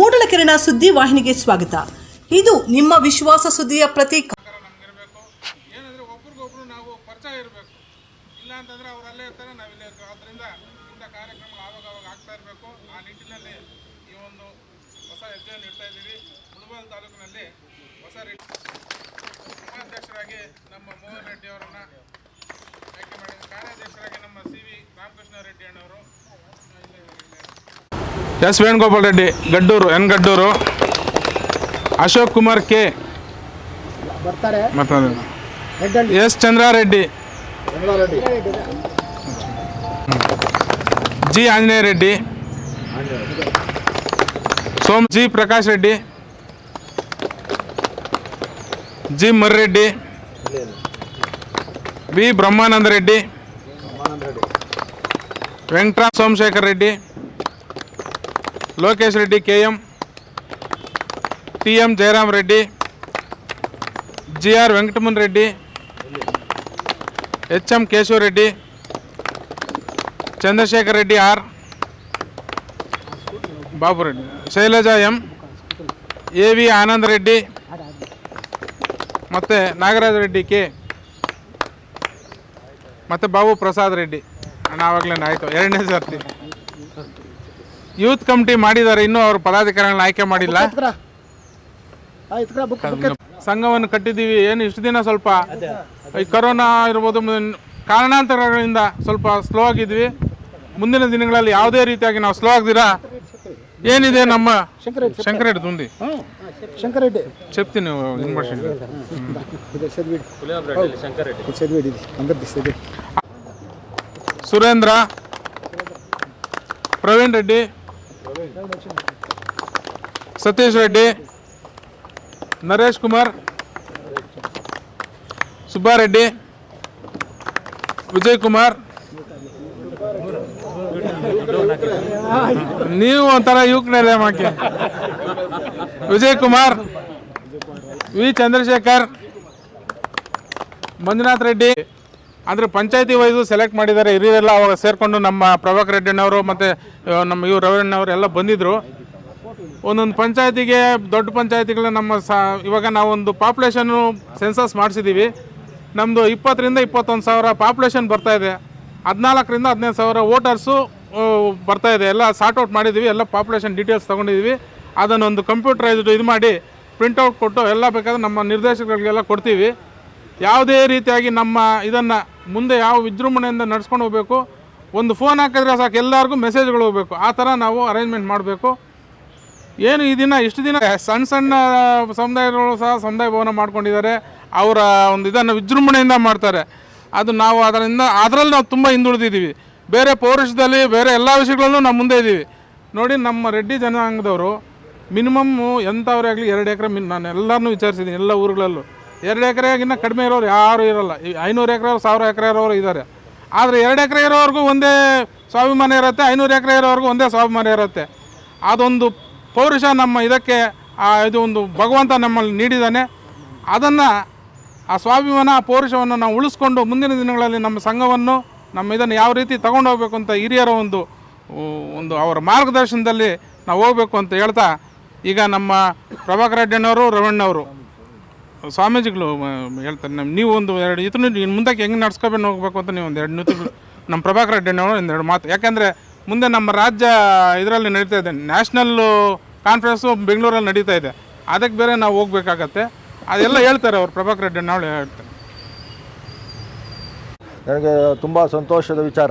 ಮೂಡಲಕೆರೆನ ಸುದ್ದಿ ವಾಹಿನಿಗೆ ಸ್ವಾಗತ. ಇದು ನಿಮ್ಮ ವಿಶ್ವಾಸ ಸುದ್ದಿಯ ಪ್ರತೀಕ. ನಮಗಿರಬೇಕು ಏನಂದರೆ ಒಬ್ರಿಗೊಬ್ರು ನಾವು ಪರಿಚಯ ಇರಬೇಕು. ಇಲ್ಲ ಅಂತಂದರೆ ಅವ್ರು ಅಲ್ಲೇ ಇರ್ತಾರೆ, ನಾವು ಇರ್ತೀವಿ. ಆದ್ದರಿಂದ ಇಂಥ ಕಾರ್ಯಕ್ರಮಗಳು ಆವಾಗ ಆವಾಗ ಆಗ್ತಾ ಇರಬೇಕು. ಆ ನಿಟ್ಟಿನಲ್ಲಿ ಈ ಒಂದು ಹೊಸ ಹೆಜ್ಜೆಯನ್ನು ಇಡ್ತಾ ಇದ್ದೀವಿ. ಮುಳಬಾಲ್ ತಾಲೂಕಿನಲ್ಲಿ ಹೊಸ ಉಪಾಧ್ಯಕ್ಷರಾಗಿ ನಮ್ಮ ಮೋಹನ್ ರೆಡ್ಡಿ ಅವರನ್ನು ಆಯ್ಕೆ ಮಾಡಿದ ಕಾರ್ಯಾಧ್ಯಕ್ಷರಾಗಿ ನಮ್ಮ ಸಿ ವಿ ರಾಮಕೃಷ್ಣ ರೆಡ್ಡಿ ಅಣ್ಣವರು. S Venugopal Reddy Gaddur N Gaddur. Ashok Kumar K. ಬರ್ತಾರೆ. S Chandrareddy. G Anjaneya Reddy. Som G Prakash Reddy. G Marreddy. V Brahmananda Reddy. Venkataram Somashekar Reddy. Lokesh Reddy K M T M Jayaram Reddy G R Venkataman Reddy H M Keshava Reddy Chandrashekar Reddy R Babu Reddy Shailaja M A V Anand Reddy ಮತ್ತು Nagaraja Reddy K ಮತ್ತು ಬಾಬು ಪ್ರಸಾದ್ ರೆಡ್ಡಿ ನಾವಾಗಲೇ ಆಯಿತು ಎರಡನೇ ಸರ್ತಿ youth committee ಮಾಡಿದ್ದಾರೆ ಇನ್ನೂ ಅವರು ಪದಾಧಿಕಾರಿಗಳನ್ನ ಆಯ್ಕೆ ಮಾಡಿಲ್ಲ. ಸಂಘವನ್ನು ಕಟ್ಟಿದೀವಿ ಏನು ಇಷ್ಟು ದಿನ ಸ್ವಲ್ಪ ಈ ಕರೋನಾ ಇರ್ಬೋದು ಕಾರಣಾಂತರಗಳಿಂದ ಸ್ವಲ್ಪ ಸ್ಲೋ ಆಗಿದ್ವಿ. ಮುಂದಿನ ದಿನಗಳಲ್ಲಿ ಯಾವುದೇ ರೀತಿಯಾಗಿ ನಾವು ಸ್ಲೋ ಆಗ್ದಿರಾ? ಏನಿದೆ ನಮ್ಮ ಶಂಕರರೆಡ್ಡಿ ತುಂಬಿ ಶಂಕರರೆಡ್ಡಿ ಇನ್ಫಾರ್ಮೇಷನ್ ಸುರೇಂದ್ರ ಪ್ರವೀಣ್ ರೆಡ್ಡಿ ಸತೀಶ್ ರೆಡ್ಡಿ, ನರೇಶ್ ಕುಮಾರ್ ಸುಬ್ಬಾರೆಡ್ಡಿ ವಿಜಯ್ ಕುಮಾರ್. ನೀವು ಒಂಥರ ಯುವಕನೇ ಮಾಕೆ ವಿಜಯ್ ಕುಮಾರ್, ವಿ. ಚಂದ್ರಶೇಖರ್, ಮಂಜುನಾಥ್ ರೆಡ್ಡಿ. ಅಂದರೆ ಪಂಚಾಯತಿ ವೈಸು ಸೆಲೆಕ್ಟ್ ಮಾಡಿದ್ದಾರೆ. ಹಿರಿಯರೆಲ್ಲ ಅವಾಗ ಸೇರಿಕೊಂಡು ನಮ್ಮ ಪ್ರಭಾಕರ್ ರೆಡ್ಡಿನವರು ಮತ್ತು ನಮ್ಮ ಇವ್ರು ರವೀಣ್ಣವರು ಎಲ್ಲ ಬಂದಿದ್ದರು ಒಂದೊಂದು ಪಂಚಾಯತಿಗೆ, ದೊಡ್ಡ ಪಂಚಾಯತಿಗಳ ನಮ್ಮ ಸಾ, ಇವಾಗ ನಾವೊಂದು ಪಾಪ್ಯುಲೇಷನ್ನು ಸೆನ್ಸಸ್ ಮಾಡಿಸಿದ್ದೀವಿ ನಮ್ಮದು ಇಪ್ಪತ್ತರಿಂದ ಇಪ್ಪತ್ತೊಂದು ಸಾವಿರ ಪಾಪ್ಯುಲೇಷನ್ ಬರ್ತಾ ಇದೆ. ಹದಿನಾಲ್ಕರಿಂದ ಹದಿನೈದು ಸಾವಿರ ವೋಟರ್ಸು ಇದೆ. ಎಲ್ಲ ಸಾರ್ಟ್ ಔಟ್ ಮಾಡಿದ್ದೀವಿ ಎಲ್ಲ ಪಾಪ್ಯುಲೇಷನ್ ಡೀಟೇಲ್ಸ್ ತೊಗೊಂಡಿದ್ದೀವಿ ಅದನ್ನೊಂದು ಕಂಪ್ಯೂಟರೈಸ್ಡ್ ಇದು ಮಾಡಿ ಪ್ರಿಂಟೌಟ್ ಕೊಟ್ಟು ಎಲ್ಲ ಬೇಕಾದ್ರೆ ನಮ್ಮ ನಿರ್ದೇಶಕರಿಗೆಲ್ಲ ಕೊಡ್ತೀವಿ. ಯಾವುದೇ ರೀತಿಯಾಗಿ ನಮ್ಮ ಇದನ್ನು ಮುಂದೆ ಯಾವ ವಿಜೃಂಭಣೆಯಿಂದ ನಡ್ಸ್ಕೊಂಡು ಹೋಗಬೇಕು, ಒಂದು ಫೋನ್ ಹಾಕಿದ್ರೆ ಸಾಕು, ಎಲ್ಲರಿಗೂ ಮೆಸೇಜ್ಗಳು ಹೋಗಬೇಕು. ಆ ಥರ ನಾವು ಅರೇಂಜ್ಮೆಂಟ್ ಮಾಡಬೇಕು. ಏನು ಈ ದಿನ, ಇಷ್ಟು ದಿನ ಸಣ್ಣ ಸಣ್ಣ ಸಮುದಾಯಗಳು ಸಹ ಸಮುದಾಯ ಭವನ ಮಾಡ್ಕೊಂಡಿದ್ದಾರೆ. ಅವರ ಒಂದು ಇದನ್ನು ವಿಜೃಂಭಣೆಯಿಂದ ಮಾಡ್ತಾರೆ. ಅದು ನಾವು ಅದರಿಂದ, ಅದರಲ್ಲಿ ನಾವು ತುಂಬ ಹಿಂದುಳಿದಿದ್ದೀವಿ. ಬೇರೆ ಪೌರುಷದಲ್ಲಿ ಬೇರೆ ಎಲ್ಲ ವಿಷಯಗಳಲ್ಲೂ ನಾವು ಮುಂದೆ ಇದ್ದೀವಿ. ನೋಡಿ, ನಮ್ಮ ರೆಡ್ಡಿ ಜನಾಂಗದವರು ಮಿನಿಮಮ್ಮು ಎಂಥವ್ರೇ ಆಗಲಿ ಎರಡು ಎಕರೆ ಮಿನ್ ನಾನು ಎಲ್ಲರನ್ನೂ ವಿಚಾರಿಸಿದ್ದೀನಿ, ಎಲ್ಲ ಊರುಗಳಲ್ಲೂ. ಎರಡು ಎಕರೆಗಿನ್ನ ಕಡಿಮೆ ಇರೋರು ಯಾರು ಇರೋಲ್ಲ. ಈ ಐನೂರು ಎಕರೆ ಸಾವಿರ ಎಕರೆ ಇರೋರು ಇದ್ದಾರೆ ಆದರೆ ಎರಡು ಎಕರೆ ಇರೋವರೆಗೂ ಒಂದೇ ಸ್ವಾಭಿಮಾನ ಇರುತ್ತೆ, ಐನೂರು ಎಕರೆ ಇರೋವರೆಗೂ ಒಂದೇ ಸ್ವಾಭಿಮಾನ ಇರುತ್ತೆ. ಅದೊಂದು ಪೌರುಷ ನಮ್ಮ ಇದಕ್ಕೆ ಇದು ಒಂದು ಭಗವಂತ ನಮ್ಮಲ್ಲಿ ನೀಡಿದ್ದಾನೆ. ಅದನ್ನು ಆ ಸ್ವಾಭಿಮಾನ, ಆ ಪೌರುಷವನ್ನು ನಾವು ಉಳಿಸ್ಕೊಂಡು ಮುಂದಿನ ದಿನಗಳಲ್ಲಿ ನಮ್ಮ ಸಂಘವನ್ನು, ನಮ್ಮ ಇದನ್ನು ಯಾವ ರೀತಿ ತಗೊಂಡು ಹೋಗಬೇಕು ಅಂತ ಹಿರಿಯರ ಒಂದು ಒಂದು ಅವರ ಮಾರ್ಗದರ್ಶನದಲ್ಲಿ ನಾವು ಹೋಗಬೇಕು ಅಂತ ಹೇಳ್ತಾ, ಈಗ ನಮ್ಮ ಪ್ರಭಾಕರ್ ರೆಡ್ಡಿಯವರು ರವಣ್ಣವರು ಸ್ವಾಮೀಜಿಗಳು ಹೇಳ್ತಾರೆ ನಮ್ಮ ನೀವು ಒಂದು ಎರಡು ಇತನು ಇನ್ನು ಮುಂದಕ್ಕೆ ಹೆಂಗೆ ನಡ್ಸ್ಕೊಬೇಕು ಹೋಗ್ಬೇಕು ಅಂತ ನೀವು ಒಂದು ಎರಡು ನೂತಿಗಳು ನಮ್ಮ ಪ್ರಭಾಕರ್ ಒಂದು ಎರಡು ಮಾತು. ಯಾಕೆಂದರೆ ಮುಂದೆ ನಮ್ಮ ರಾಜ್ಯ ಇದರಲ್ಲಿ ನಡೀತಾ ಇದೆ. ನ್ಯಾಷನಲ್ಲು ಕಾನ್ಫರೆನ್ಸು ಬೆಂಗಳೂರಲ್ಲಿ ನಡೀತಾ ಇದೆ. ಅದಕ್ಕೆ ಬೇರೆ ನಾವು ಹೋಗ್ಬೇಕಾಗತ್ತೆ. ಅದೆಲ್ಲ ಹೇಳ್ತಾರೆ ಅವರು, ಪ್ರಭಾಕರ್ ರೆಡ್ಡಿನವಳು ಹೇಳ್ತಾರೆ. ನನಗೆ ತುಂಬ ಸಂತೋಷದ ವಿಚಾರ.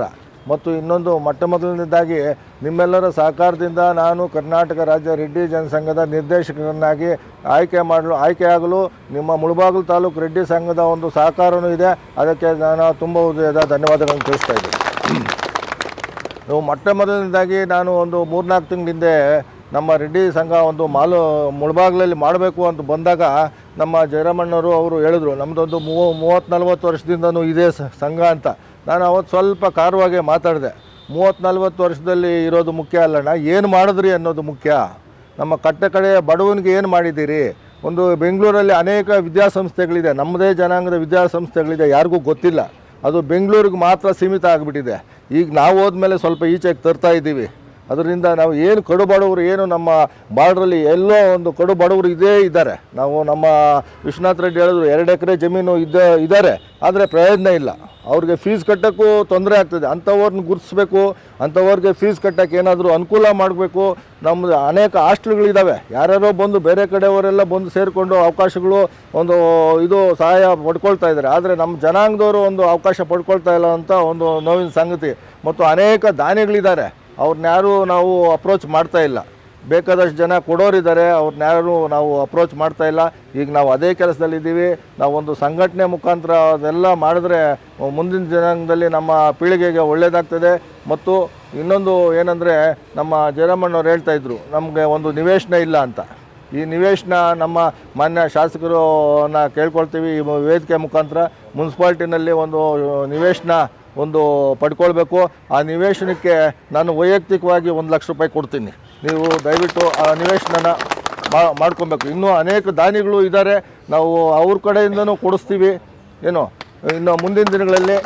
ಮತ್ತು ಇನ್ನೊಂದು ಮೊಟ್ಟ ಮೊದಲನೇದಾಗಿ ನಿಮ್ಮೆಲ್ಲರ ಸಹಕಾರದಿಂದ ನಾನು ಕರ್ನಾಟಕ ರಾಜ್ಯ ರೆಡ್ಡಿ ಜನಸಂಘದ ನಿರ್ದೇಶಕರನ್ನಾಗಿ ಆಯ್ಕೆ ಮಾಡಲು ಆಯ್ಕೆಯಾಗಲು ನಿಮ್ಮ ಮುಳಬಾಗಲು ತಾಲೂಕು ರೆಡ್ಡಿ ಸಂಘದ ಒಂದು ಸಹಕಾರವೂ ಇದೆ. ಅದಕ್ಕೆ ನಾನು ತುಂಬ ಹೃದಯದ ಧನ್ಯವಾದಗಳನ್ನು ತಿಳಿಸ್ತಾ ಇದ್ದೀನಿ. ಮೊಟ್ಟ ಮೊದಲನೇದಾಗಿ ನಾನು ಒಂದು ಮೂರ್ನಾಲ್ಕು ತಿಂಗಳ ಹಿಂದೆ ನಮ್ಮ ರೆಡ್ಡಿ ಸಂಘ ಒಂದು ಮಾಲು, ಮುಳಬಾಗಲಲ್ಲಿ ಮಾಡಬೇಕು ಅಂತ ಬಂದಾಗ ನಮ್ಮ ಜಯರಾಮಣ್ಣವರು ಅವರು ಹೇಳಿದ್ರು ನಮ್ಮದೊಂದು ಮೂವ, ಮೂವತ್ತು ನಲ್ವತ್ತು ವರ್ಷದಿಂದನೂ ಇದೇ ಸಂಘ ಅಂತ. ನಾನು ಅವತ್ತು ಸ್ವಲ್ಪ ಕಾರವಾಗಿ ಮಾತಾಡಿದೆ. ಮೂವತ್ತು ನಲ್ವತ್ತು ವರ್ಷದಲ್ಲಿ ಇರೋದು ಮುಖ್ಯ ಅಲ್ಲಣ್ಣ, ಏನು ಮಾಡಿದ್ರಿ ಅನ್ನೋದು ಮುಖ್ಯ. ನಮ್ಮ ಕಟ್ಟ ಕಡೆಯ ಬಡವನಿಗೆ ಏನು ಮಾಡಿದ್ದೀರಿ? ಒಂದು ಬೆಂಗಳೂರಲ್ಲಿ ಅನೇಕ ವಿದ್ಯಾಸಂಸ್ಥೆಗಳಿದೆ, ನಮ್ಮದೇ ಜನಾಂಗದ ವಿದ್ಯಾಸಂಸ್ಥೆಗಳಿದೆ, ಯಾರಿಗೂ ಗೊತ್ತಿಲ್ಲ. ಅದು ಬೆಂಗಳೂರಿಗೆ ಮಾತ್ರ ಸೀಮಿತ ಆಗಿಬಿಟ್ಟಿದೆ. ಈಗ ನಾವು ಹೋದ್ಮೇಲೆ ಸ್ವಲ್ಪ ಈಚೆಗೆ ತರ್ತಾ ಇದ್ದೀವಿ. ಅದರಿಂದ ನಾವು ಏನು ಕಡು ಬಡವರು ಏನು ನಮ್ಮ ಬಾರ್ಡ್ರಲ್ಲಿ ಎಲ್ಲೋ ಒಂದು ಕಡು ಬಡವರು ಇದೇ ಇದ್ದಾರೆ. ನಾವು ನಮ್ಮ ವಿಶ್ವನಾಥ್ ರೆಡ್ಡಿ ಹೇಳಿದ್ರು, ಎರಡು ಎಕರೆ ಜಮೀನು ಇದ್ದ, ಇದ್ದಾರೆ. ಆದರೆ ಪ್ರಯೋಜನ ಇಲ್ಲ. ಅವ್ರಿಗೆ ಫೀಸ್ ಕಟ್ಟೋಕ್ಕೂ ತೊಂದರೆ ಆಗ್ತದೆ. ಅಂಥವ್ರನ್ನ ಗುರುತಿಸ್ಬೇಕು. ಅಂಥವ್ರಿಗೆ ಫೀಸ್ ಕಟ್ಟೋಕ್ಕೆ ಏನಾದರೂ ಅನುಕೂಲ ಮಾಡಬೇಕು. ನಮ್ಮದು ಅನೇಕ ಹಾಸ್ಟೆಲ್ಗಳಿದ್ದಾವೆ ಯಾರ್ಯಾರೋ ಬಂದು ಬೇರೆ ಕಡೆಯವರೆಲ್ಲ ಬಂದು ಸೇರಿಕೊಂಡು ಅವಕಾಶಗಳು ಒಂದು ಇದು ಸಹಾಯ ಪಡ್ಕೊಳ್ತಾ ಇದ್ದಾರೆ. ಆದರೆ ನಮ್ಮ ಜನಾಂಗದವರು ಒಂದು ಅವಕಾಶ ಪಡ್ಕೊಳ್ತಾ ಇಲ್ಲ ಅಂತ ಒಂದು ನೋವಿನ ಸಂಗತಿ. ಮತ್ತು ಅನೇಕ ದಾನಿಗಳಿದ್ದಾರೆ. ಅವ್ರನ್ನ ಯಾರೂ ನಾವು ಅಪ್ರೋಚ್ ಮಾಡ್ತಾ ಇಲ್ಲ. ಬೇಕಾದಷ್ಟು ಜನ ಕೊಡೋರಿದ್ದಾರೆ ಅವ್ರನ್ನ ಯಾರು ನಾವು ಅಪ್ರೋಚ್ ಮಾಡ್ತಾ ಇಲ್ಲ. ಈಗ ನಾವು ಅದೇ ಕೆಲಸದಲ್ಲಿದ್ದೀವಿ. ನಾವು ಒಂದು ಸಂಘಟನೆ ಮುಖಾಂತರ ಅದೆಲ್ಲ ಮಾಡಿದ್ರೆ ಮುಂದಿನ ಜನಾಂಗದಲ್ಲಿ ನಮ್ಮ ಪೀಳಿಗೆಗೆ ಒಳ್ಳೆಯದಾಗ್ತದೆ ಮತ್ತು ಇನ್ನೊಂದು ಏನಂದರೆ, ನಮ್ಮ ಜಯರಾಮಣ್ಣವ್ರು ಹೇಳ್ತಾ ಇದ್ರು, ನಮಗೆ ಒಂದು ನಿವೇಶನ ಇಲ್ಲ ಅಂತ. ಈ ನಿವೇಶನ ನಮ್ಮ ಮಾನ್ಯ ಶಾಸಕರನ್ನ ಕೇಳ್ಕೊಳ್ತೀವಿ. ಈ ವೇದಿಕೆ ಮುಖಾಂತರ ಮುನ್ಸಿಪಾಲ್ಟಿನಲ್ಲಿ ಒಂದು ನಿವೇಶನ ಒಂದು ಪಡ್ಕೊಳ್ಬೇಕು. ಆ ನಿವೇಶನಕ್ಕೆ ನಾನು ವೈಯಕ್ತಿಕವಾಗಿ ಒಂದು ಲಕ್ಷ ರೂಪಾಯಿ ಕೊಡ್ತೀನಿ. ನೀವು ದಯವಿಟ್ಟು ಆ ನಿವೇಶನನ ಮಾ ಮಾಡ್ಕೊಬೇಕು ಇನ್ನೂ ಅನೇಕ ದಾನಿಗಳು ಇದ್ದಾರೆ. ನಾವು ಅವ್ರ ಕಡೆಯಿಂದನೂ ಕೊಡಿಸ್ತೀವಿ. ಏನು ಇನ್ನು ಮುಂದಿನ ದಿನಗಳಲ್ಲಿ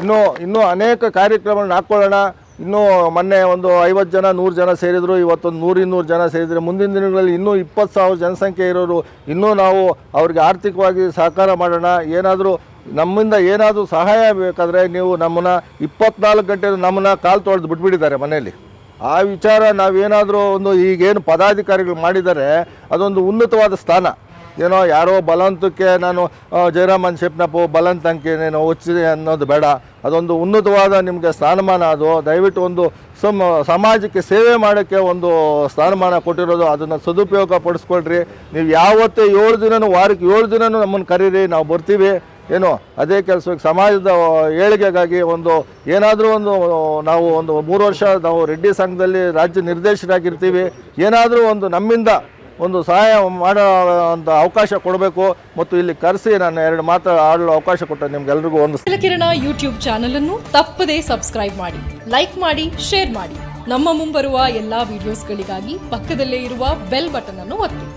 ಇನ್ನೂ ಇನ್ನೂ ಅನೇಕ ಕಾರ್ಯಕ್ರಮಗಳನ್ನ ಹಾಕ್ಕೊಳ್ಳೋಣ. ಇನ್ನೂ ಮೊನ್ನೆ ಒಂದು ಐವತ್ತು ಜನ, ನೂರು ಜನ ಸೇರಿದರು, ಇವತ್ತೊಂದು ನೂರಿನ್ನೂರು ಜನ ಸೇರಿದರೆ ಮುಂದಿನ ದಿನಗಳಲ್ಲಿ ಇನ್ನೂ ಇಪ್ಪತ್ತು ಸಾವಿರ ಜನಸಂಖ್ಯೆ ಇರೋರು, ಇನ್ನೂ ನಾವು ಅವ್ರಿಗೆ ಆರ್ಥಿಕವಾಗಿ ಸಹಕಾರ ಮಾಡೋಣ. ಏನಾದರೂ ನಮ್ಮಿಂದ ಏನಾದರೂ ಸಹಾಯ ಬೇಕಾದರೆ ನೀವು ನಮ್ಮನ್ನ ಇಪ್ಪತ್ನಾಲ್ಕು ಗಂಟೆ ನಮ್ಮನ್ನ ಕಾಲು ತೊಳೆದು ಬಿಟ್ಬಿಟ್ಟಿದ್ದಾರೆ ಮನೆಯಲ್ಲಿ. ಆ ವಿಚಾರ ನಾವೇನಾದರೂ ಒಂದು ಈಗೇನು ಪದಾಧಿಕಾರಿಗಳು ಮಾಡಿದರೆ ಅದೊಂದು ಉನ್ನತವಾದ ಸ್ಥಾನ. ಏನೋ ಯಾರೋ ಬಲವಂತಕ್ಕೆ ನಾನು ಜಯರಾಮ್ ಅನ್ಶಿಪ್ನಪ್ಪು ಬಲಂತಂಕೆ ನೀನು ಹುಚ್ಚಿದೆ ಅನ್ನೋದು ಬೇಡ. ಅದೊಂದು ಉನ್ನತವಾದ ನಿಮಗೆ ಸ್ಥಾನಮಾನ. ಅದು ದಯವಿಟ್ಟು ಒಂದು ಸಮ, ಸಮಾಜಕ್ಕೆ ಸೇವೆ ಮಾಡೋಕ್ಕೆ ಒಂದು ಸ್ಥಾನಮಾನ ಕೊಟ್ಟಿರೋದು. ಅದನ್ನು ಸದುಪಯೋಗ ಪಡಿಸ್ಕೊಳ್ರಿ. ನೀವು ಯಾವತ್ತೇ ಏಳು ದಿನವೂ ವಾರಕ್ಕೆ ಏಳು ದಿನವೂ ನಮ್ಮನ್ನು ಕರೀರಿ. ನಾವು ಬರ್ತೀವಿ. ಏನೋ, ಅದೇ ಕೆಲಸಕ್ಕೆ ಸಮಾಜದ ಏಳಿಗೆಗಾಗಿ ಒಂದು, ಏನಾದರೂ ಒಂದು ನಾವು ಒಂದು ಮೂರು ವರ್ಷ ನಾವು ರೆಡ್ಡಿ ಸಂಘದಲ್ಲಿ ರಾಜ್ಯ ನಿರ್ದೇಶಕರಾಗಿರ್ತೀವಿ ಏನಾದರೂ ಒಂದು ನಮ್ಮಿಂದ ಒಂದು ಸಹಾಯ ಮಾಡೋ ಅಂತ ಅವಕಾಶ ಕೊಡಬೇಕು ಮತ್ತು ಇಲ್ಲಿ ಕರೆಸಿ ನಾನು ಎರಡು ಮಾತು ಆಡಲು ಅವಕಾಶ ಕೊಟ್ಟ ನಿಮ್ಗೆಲ್ರಿಗೂ ಒಂದು ಕಿರಣ ಯೂಟ್ಯೂಬ್ ಚಾನಲ್ ಅನ್ನು ತಪ್ಪದೇ ಸಬ್ಸ್ಕ್ರೈಬ್ ಮಾಡಿ ಲೈಕ್ ಮಾಡಿ ಶೇರ್ ಮಾಡಿ. ನಮ್ಮ ಮುಂಬರುವ ಎಲ್ಲಾ ವಿಡಿಯೋಸ್ಗಳಿಗಾಗಿ ಪಕ್ಕದಲ್ಲೇ ಇರುವ ಬೆಲ್ ಬಟನ್ ಅನ್ನು ಒತ್ತಿ.